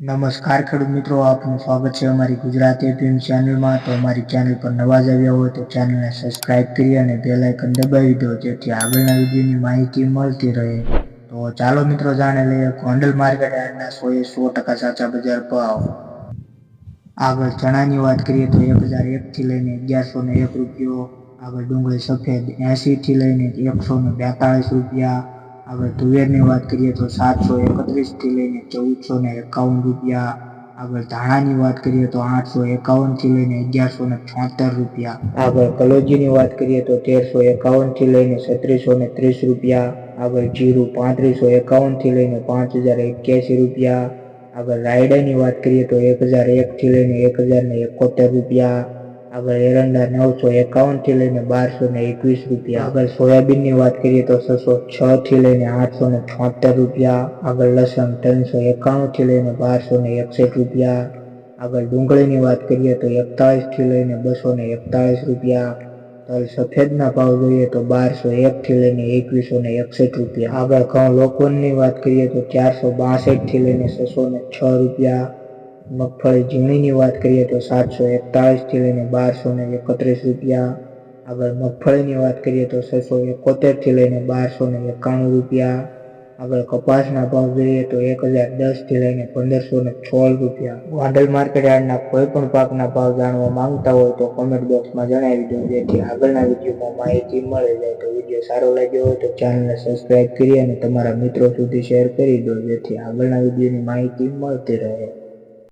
નમસ્કાર ખેડૂત મિત્રો, આપનું સ્વાગત છે અમારી ગુજરાતી ટીમ ચેનલમાં. તો અમારી ચેનલ પર નવા જ આવ્યા હોય તો ચેનલને સબસ્ક્રાઇબ કરી અને બેલ આઇકન દબાવી દો, જેથી આગળના વિડીયોની માહિતી મળતી રહે. તો ચાલો મિત્રો, જાણે લઈએ ગોંડલ માર્કેટ આજના સો એ સો ટકા સાચા બજાર ભાવ. આગળ ચણાની વાત કરીએ તો એક હજાર એકથી લઈને અગિયારસો ને એક રૂપિયો. આગળ ડુંગળી સફેદ એંશીથી લઈને એકસો ને બેતાળીસ રૂપિયા. આગળ તુવેરની વાત કરીએ તો સાતસો એકત્રીસથી લઈને ચૌદસો ને એકાવન રૂપિયા. આગળ ધાણાની વાત કરીએ તો આઠસો એકાવનથી લઈને અગિયારસો ને છોતેર રૂપિયા. આગળ કલોજીની વાત કરીએ તો તેરસો એકાવનથી લઈને છત્રીસો ને ત્રીસ રૂપિયા. આગળ જીરું પાંત્રીસો એકાવનથી લઈને પાંચ હજાર એક્યાસી રૂપિયા. આગળ રાયડાની વાત કરીએ તો એક હજાર એકથી લઈને એક હજાર ને એકોતેર રૂપિયા. આગળ એરંડા નવસો એકાવનથી લઈને બારસો ને એકવીસ રૂપિયા. આગળ સોયાબીનની વાત કરીએ તો છસો છ થી લઈને આઠસો ને છોતેર રૂપિયા. આગળ લસણ ત્રણસો એકાણુંથી લઈને બારસો ને એકસઠ રૂપિયા. આગળ ડુંગળીની વાત કરીએ તો એકતાળીસથી લઈને બસો ને એકતાળીસ રૂપિયા. તલ સફેદના ભાવ જોઈએ તો બારસો એકથી લઈને એકવીસો ને એકસઠ રૂપિયા. આગળ ઘઉં લોકોની વાત કરીએ તો ચારસો બાસઠથી લઈને છસો ને છ રૂપિયા. મગફળી ઝીણીની વાત કરીએ તો સાતસો એકતાળીસથી લઈને બારસો ને એકત્રીસ રૂપિયા. આગળ મગફળીની વાત કરીએ તો છસો એકોતેરથી લઈને બારસો ને એકાણું રૂપિયા. આગળ કપાસના ભાવ જોઈએ તો એક હજાર દસથી લઈને પંદરસો ને સોળ રૂપિયા. વાંડલ માર્કેટ યાર્ડના કોઈ પણ પાકના ભાવ જાણવા માંગતા હોય તો કોમેન્ટ બોક્સમાં જણાવી દો. જેથી આગળના વિડીયોમાં માહિતી મળી જાય તો વીડિયો સારો લાગ્યો હોય તો ચેનલને સબસ્ક્રાઈબ કરી અને તમારા મિત્રો સુધી શેર કરી દો. જેથી આગળના વિડીયોની માહિતી મળતી રહે.